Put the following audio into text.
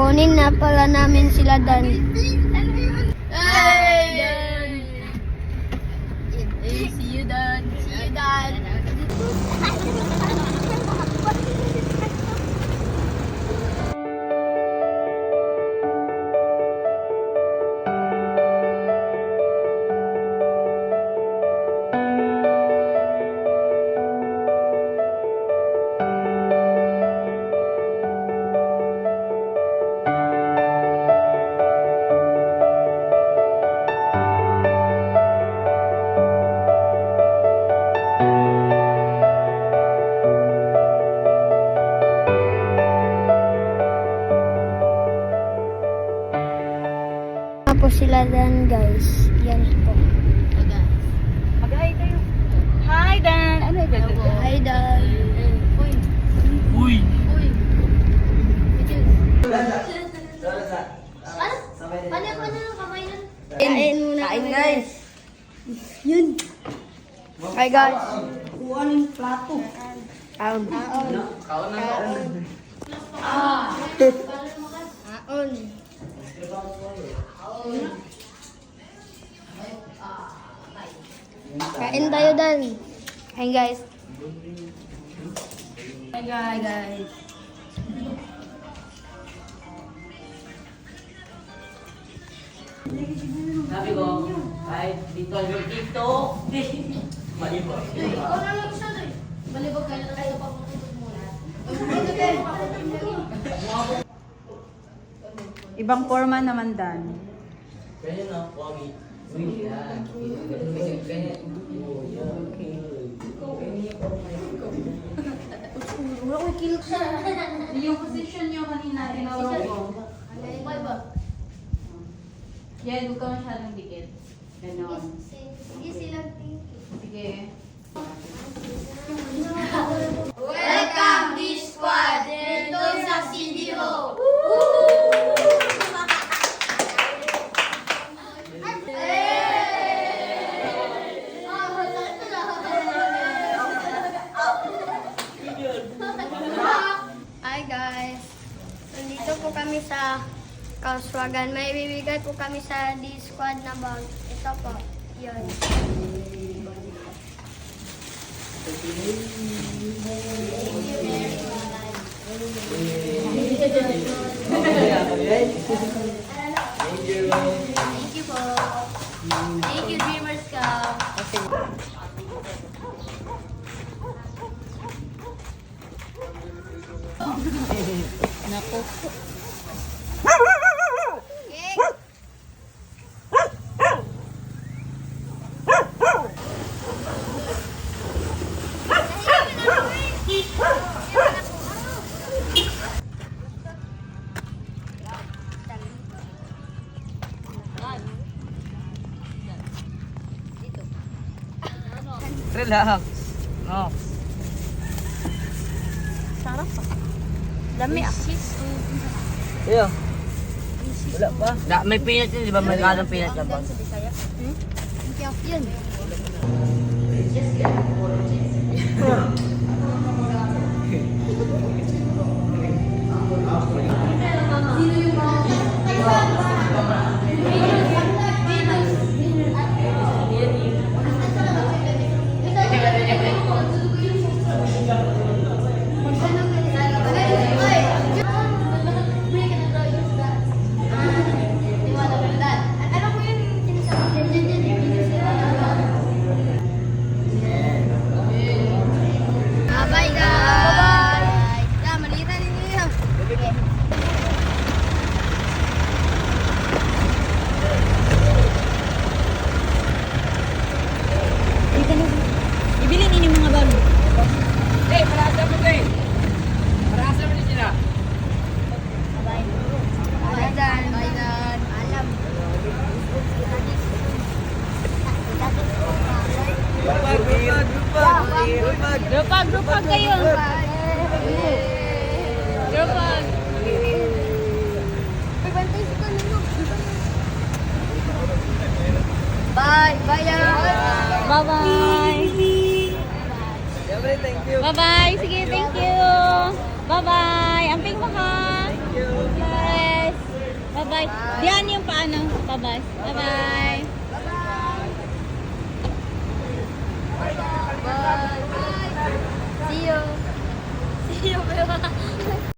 Kukunin na pala namin sila Dan. Guys. Yan po. Mag-hi kayo. Hi, Dan. Ano yung Hi Dan. Uy. Uy! Uy. Ano pa na lang kamay nun? Kain muna Kain, guys. Yun. Hi guys. Kuha ng plato. Kaon. Kaon. Kaon kaon. Kaon. Kain tayo Dan. Kain guys. Hi, guys. guys. Sabi ko, kahit dito yung dito, malibo. Balibog kayo na kayo pagpaputod muna. Ibang forma naman, Dan. Ganyan na, Wami. Ganyan, ganyan. Oh, yan. Yung position nyo kanina, tinawag ko. Bye ba? Yan, huwag ka masyadong dikit. Ganon. Sige Sige. Welcome this squad dito sa CDO. Hi guys. Nandito po kami sa Kauswagan. May bibigay po kami sa D-Squad na bag. Ito po. Yun. Thank you. Thank you po. Thank you, Dreamers Cup. Relax. No. Dami ah. Iyo. Wala pa. Da, may peanut yun, di ba? May kalong peanut na ba? Yun. Bye guys. Bye. Ya, malita ninyo. Ibili nini mga bago. Hey, marasa mo kayo. Marasa mo din sila. Bye Dan. Bye Dan. Alam. Grupag, grupag kayo. Grupag. Bye. Bye Dan. Bye-bye. Thank you. Bye-bye. Sige, thank you. Bye-bye. Amping mo ha. Thank you. Bye. Bye-bye. Diyan yung paano. Bye-bye. Bye-bye. See you. 你有你有没有